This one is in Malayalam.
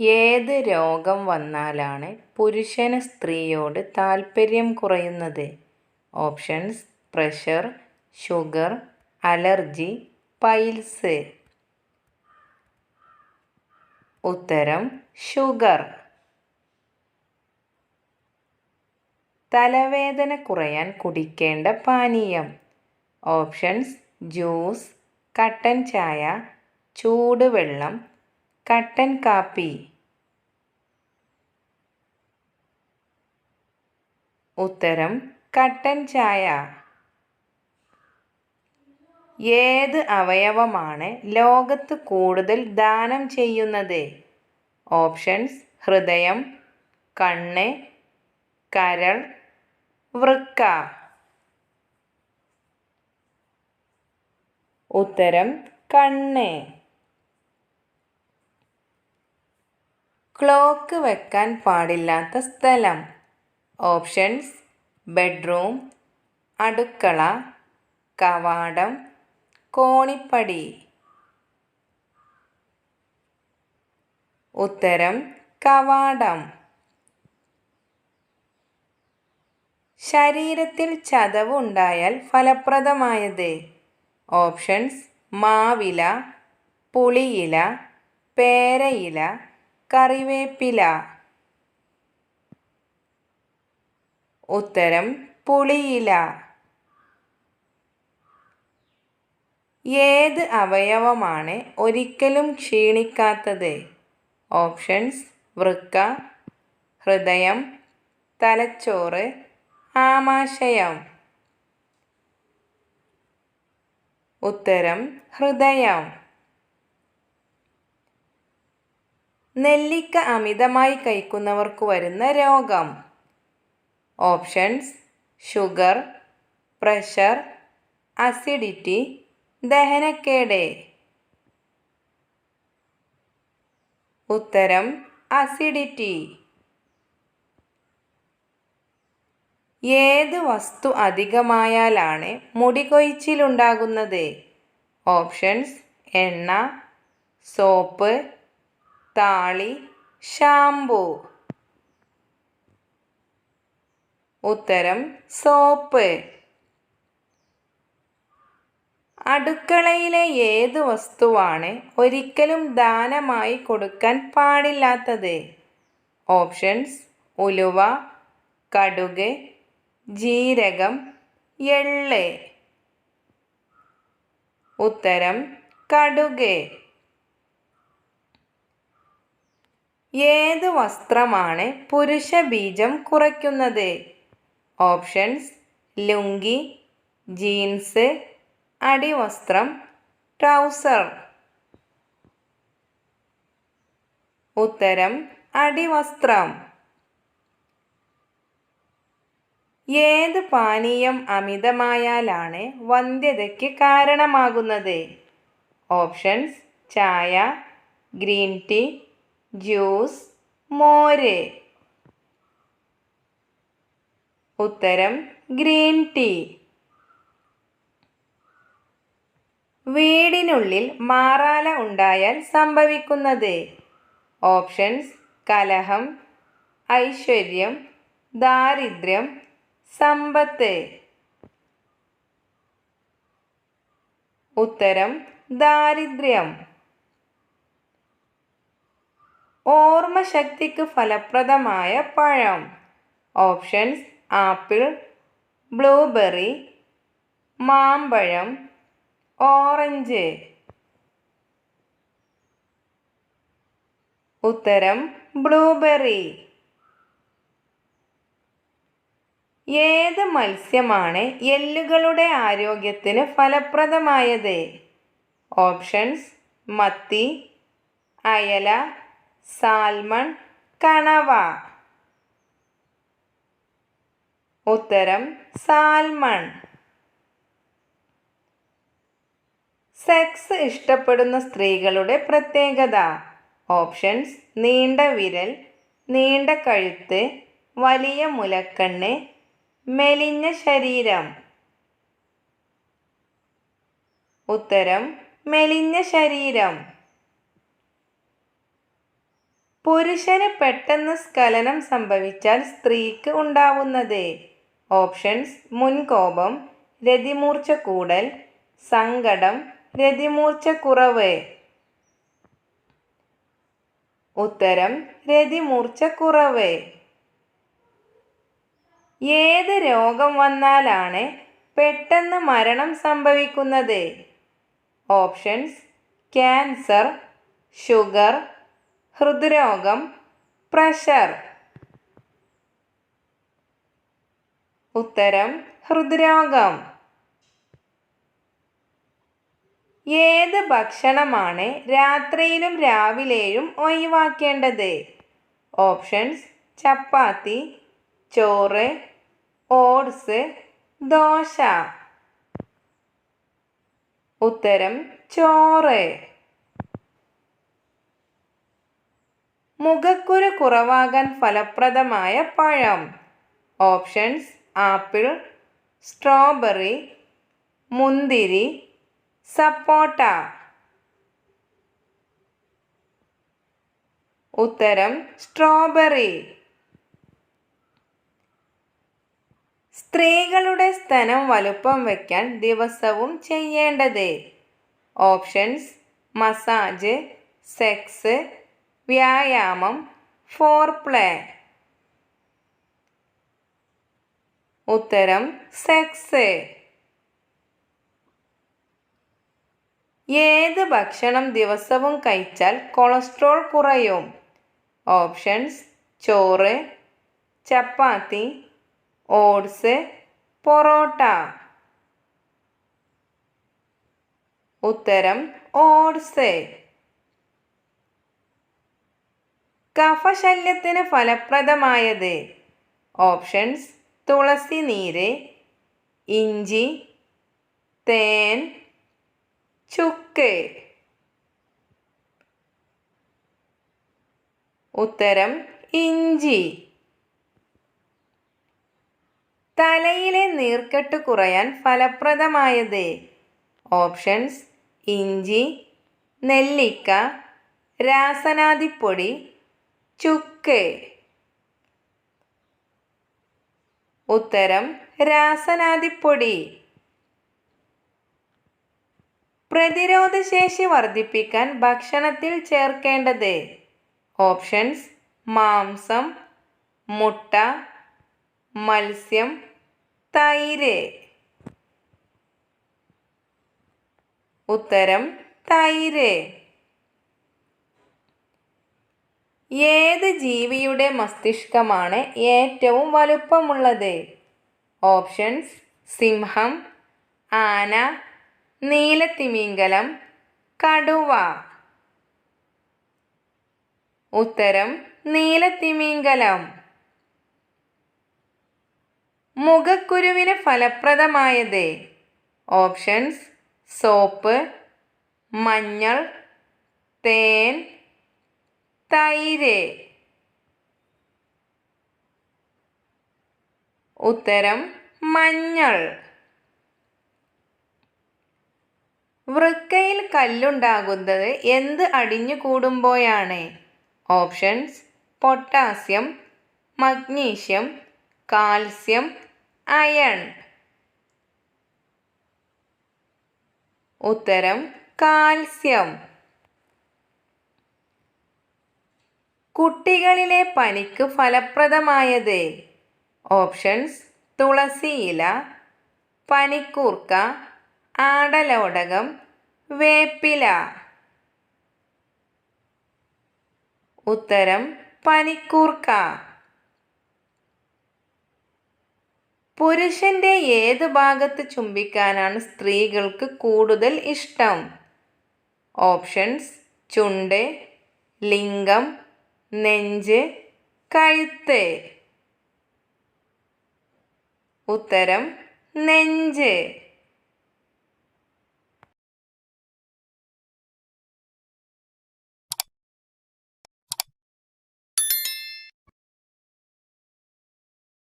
ഏത് രോഗം വന്നാലാണ് പുരുഷന് സ്ത്രീയോട് താൽപ്പര്യം കുറയുന്നത്? Options pressure sugar allergy piles. ഉത്തരം ഷുഗർ. തലവേദന കുറയാൻ കുടിക്കേണ്ട പാനീയം. ഓപ്ഷൻസ് ജ്യൂസ് കട്ടൻ ചായ ചൂടുവെള്ളം കട്ടൻ കാപ്പി. ഉത്തരം കട്ടൻ ചായ. ഏത് അവയവമാണ് ലോകത്ത് കൂടുതൽ ദാനം ചെയ്യുന്നത്? ഓപ്ഷൻസ് ഹൃദയം കണ്ണ് കരൾ വൃക്ക. ഉത്തരം കണ്ണ്. ക്ലോക്ക് വെക്കാൻ പാടില്ലാത്ത സ്ഥലം. ഓപ്ഷൻസ് ബെഡ്റൂം അടുക്കള കവാടം കോണിപ്പടി. ഉത്തരം കവാടം. ശരീരത്തിൽ ചതവ് ഉണ്ടായാൽ ഫലപ്രദമായത്. ഓപ്ഷൻസ് മാവില പുളിയില പേരയില കറിവേപ്പില. ഉത്തരം പുളിയില. ഏത് അവയവമാണ് ഒരിക്കലും ക്ഷീണിക്കാത്തത്? ഓപ്ഷൻസ് വൃക്ക ഹൃദയം തലച്ചോറ് ആമാശയം. ഉത്തരം ഹൃദയം. നെല്ലിക്ക അമിതമായി കഴിക്കുന്നവർക്ക് വരുന്ന രോഗം. ഓപ്ഷൻസ് ഷുഗർ പ്രഷർ അസിഡിറ്റി ദഹനക്കേട്. ഉത്തരം അസിഡിറ്റി. ഏത് വസ്തു അധികമായാലാണ് മുടി കൊയ്ച്ചിലുണ്ടാകുന്നത് ഓപ്ഷൻസ് എണ്ണ സോപ്പ് താളി ഷാംപൂ. ഉത്തരം സോപ്പ്. അടുക്കളയിലെ ഏത് വസ്തുവാണ് ഒരിക്കലും ദാനമായി കൊടുക്കാൻ പാടില്ലാത്തത്? ഓപ്ഷൻസ് ഉലുവ കടുക് ജീരകം എള്ള്. ഉത്തരം കടുക്. ഏത് വസ്ത്രമാണ് പുരുഷ ബീജം കുറയ്ക്കുന്നത്? ഓപ്ഷൻസ് ലുങ്കി ജീൻസ് അടിവസ്ത്രം ട്രൗസർ. ഉത്തരം അടിവസ്ത്രം. ഏത് പാനീയം അമിതമായാലാണ് വന്ധ്യതയ്ക്ക് കാരണമാകുന്നത്? ഓപ്ഷൻസ് ചായ ഗ്രീൻ ടീ ജ്യൂസ് മോര്. ഉത്തരം ഗ്രീൻ ടീ. വീടിനുള്ളിൽ മാറാല ഉണ്ടായാൽ സംഭവിക്കുന്നത്. ഓപ്ഷൻസ് കലഹം ഐശ്വര്യം ദാരിദ്ര്യം സമ്പത്ത്. ഉത്തരം ദാരിദ്ര്യം. ഓർമ്മശക്തിക്ക് ഫലപ്രദമായ പഴം. ഓപ്ഷൻസ് ആപ്പിൾ ബ്ലൂബെറി മാമ്പഴം ഓറഞ്ച്. ഉത്തരം ബ്ലൂബെറി. ഏത് മത്സ്യമാണ് എല്ലുകളുടെ ആരോഗ്യത്തിന് ഫലപ്രദമായത്? ഓപ്ഷൻസ് മത്തി അയല സാൽമൺ കണവ. ഉത്തരം സാൽമൺ. സെക്സ് ഇഷ്ടപ്പെടുന്ന സ്ത്രീകളുടെ പ്രത്യേകത. ഓപ്ഷൻസ് നീണ്ട വിരൽ നീണ്ട കഴുത്ത് വലിയ മുലക്കണ്ണ് മെലിഞ്ഞ ശരീരം. ഉത്തരം മെലിഞ്ഞ ശരീരം. പുരുഷന് പെട്ടെന്ന് സ്ഖലനം സംഭവിച്ചാൽ സ്ത്രീക്ക് ഉണ്ടാവുന്നത്. ഓപ്ഷൻസ് മുൻകോപം രതിമൂർച്ച കൂടൽ സങ്കടം രതിമൂർച്ച കുറവ്. ഉത്തരം രതിമൂർച്ച കുറവ്. ഏത് രോഗം വന്നാലാണ് പെട്ടെന്ന് മരണം സംഭവിക്കുന്നത്? ഓപ്ഷൻസ് ക്യാൻസർ ഷുഗർ ഹൃദ്രോഗം പ്രഷർ. ഉത്തരം ഹൃദ്രോഗം. ഏത് ഭക്ഷണമാണ് രാത്രിയിലും രാവിലെയും ഒഴിവാക്കേണ്ടത്? ഓപ്ഷൻസ് ചപ്പാത്തി ചോറ് ഓട്സ് ദോശ. ഉത്തരം ചോറ്. മുഖക്കുരു കുറവാകാൻ ഫലപ്രദമായ പഴം. ഓപ്ഷൻസ് ആപ്പിൾ സ്ട്രോബെറി മുന്തിരി സപ്പോട്ട. ഉത്തരം സ്ട്രോബെറി. സ്ത്രീകളുടെ സ്തനം വലുപ്പം വയ്ക്കാൻ ദിവസവും ചെയ്യേണ്ടത്. ഓപ്ഷൻസ് മസാജ് സെക്സ് വ്യായാമം ഫോർ പ്ലേ. ഉത്തരം സെക്സ്. ഏത് ഭക്ഷണം ദിവസവും കഴിച്ചാൽ കൊളസ്ട്രോൾ കുറയും? ഓപ്ഷൻസ് ചോറ് ചപ്പാത്തി ഓട്സ് പൊറോട്ട. ഉത്തരം ഓട്സ്. കഫശല്യത്തിന് ഫലപ്രദമായത്. ഓപ്ഷൻസ് തുളസി നീര് ഇഞ്ചി തേൻ ചുക്ക്. ഉത്തരം ഇഞ്ചി. തലയിലെ നീർക്കെട്ട് കുറയാൻ ഫലപ്രദമായത്. ഓപ്ഷൻസ് ഇഞ്ചി നെല്ലിക്ക രാസനാദിപ്പൊടി ചുക്ക്. ഉത്തരം രാസനാദിപ്പൊടി. പ്രതിരോധശേഷി വർദ്ധിപ്പിക്കാൻ ഭക്ഷണത്തിൽ ചേർക്കേണ്ടത്. ഓപ്ഷൻസ് മാംസം മുട്ട മത്സ്യം തൈര്. ഉത്തരം തൈര്. ഏത് ജീവിയുടെ മസ്തിഷ്കമാണ് ഏറ്റവും വലുപ്പമുള്ളത്. ഓപ്ഷൻസ് സിംഹം ആന നീലത്തിമിംഗലം കടുവ. ഉത്തരം നീലത്തിമിംഗലം. മുഖക്കുരുവിന് ഫലപ്രദമായത്. ഓപ്ഷൻസ് സോപ്പ് മഞ്ഞൾ തേൻ തൈര്. ഉത്തരം മഞ്ഞൾ. വൃക്കയിൽ കല്ലുണ്ടാകുന്നത് എന്ത് അടിഞ്ഞു കൂടുമ്പോഴാണ്? Options potassium magnesium calcium iron. ഉത്തരം കാൽസ്യം. കുട്ടികളിലെ പനിക്ക് ഫലപ്രദമായത്? ഓപ്ഷൻസ് തുളസി ഇല പനിക്കൂർക്ക ആടലോടകം വേപ്പില. ഉത്തരം പനിക്കൂർക്ക. പുരുഷന്റെ ഏത് ഭാഗത്ത് ചുംബിക്കാനാണ് സ്ത്രീകൾക്ക് കൂടുതൽ ഇഷ്ടം? ഓപ്ഷൻസ് ചുണ്ട് ലിംഗം നെഞ്ച് കഴുത്ത്. ഉത്തരം നെഞ്ച്.